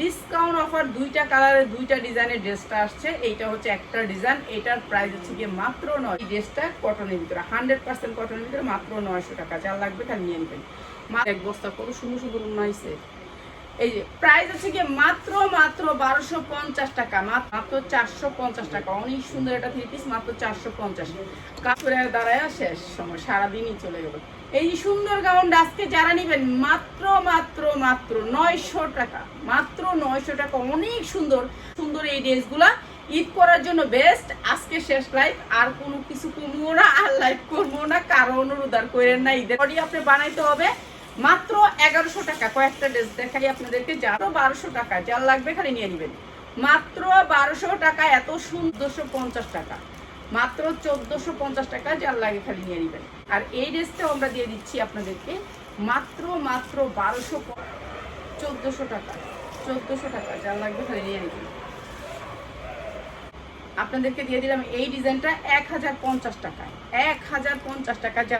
Discount offer দুইটা কালারে দুইটা ডিজাইনের ড্রেসটা আসছে। এইটা হচ্ছে একটা ডিজাইন এটার প্রাইস হচ্ছে গিয়ে মাত্র নয়। এই ড্রেসটা কটনের ভিতরে হান্ড্রেড পার্সেন্ট কটনের ভিতরে মাত্র নয়শো টাকা। যা লাগবে তা নিয়ে নেবেন। এক বস্তা করো শুধু নয় নাইছে এই যে প্রাইস আছে মাত্র মাত্র বারোশো পঞ্চাশ টাকা, মাত্র চারশো পঞ্চাশ টাকা। অনেক সুন্দর একটা থ্রি পিস মাত্র চারশো পঞ্চাশ। শেষ সময়, সারাদিনই চলে গেল। এই সুন্দর আজকে যারা নেবেন, মাত্র মাত্র মাত্র নয়শো টাকা, মাত্র নয়শো টাকা। অনেক সুন্দর সুন্দর এই ড্রেসগুলা। ঈদ করার জন্য বেস্ট আজকে শেষ লাইফ আর কোনো কিছু কমবো না, আর লাইফ করব না, কারও অনুরোধ আর করেন না ঈদের। আপনি বানাইতে হবে। মাত্র এগারোশো টাকা। কয়েকটা ড্রেস দেখাই আপনাদেরকে। যারও বারোশো টাকা, যার লাগবে খালি নিয়ে নেবেন। মাত্র বারোশো টাকা, এত সুন্দরশো পঞ্চাশ টাকা। মাত্র চোদ্দোশো পঞ্চাশ টাকা, যার লাগে খালি নিয়ে নেবেন। আর এই ড্রেসটাও আমরা দিয়ে দিচ্ছি আপনাদেরকে। মাত্র মাত্র বারোশো চোদ্দোশো টাকা। চোদ্দোশো টাকা, যার লাগবে খালি নিয়ে নেবেন। আপনাদেরকে দিয়ে দিলাম এই ডিজাইনটা এক হাজার পঞ্চাশ টাকা এক হাজার পঞ্চাশ টাকা যা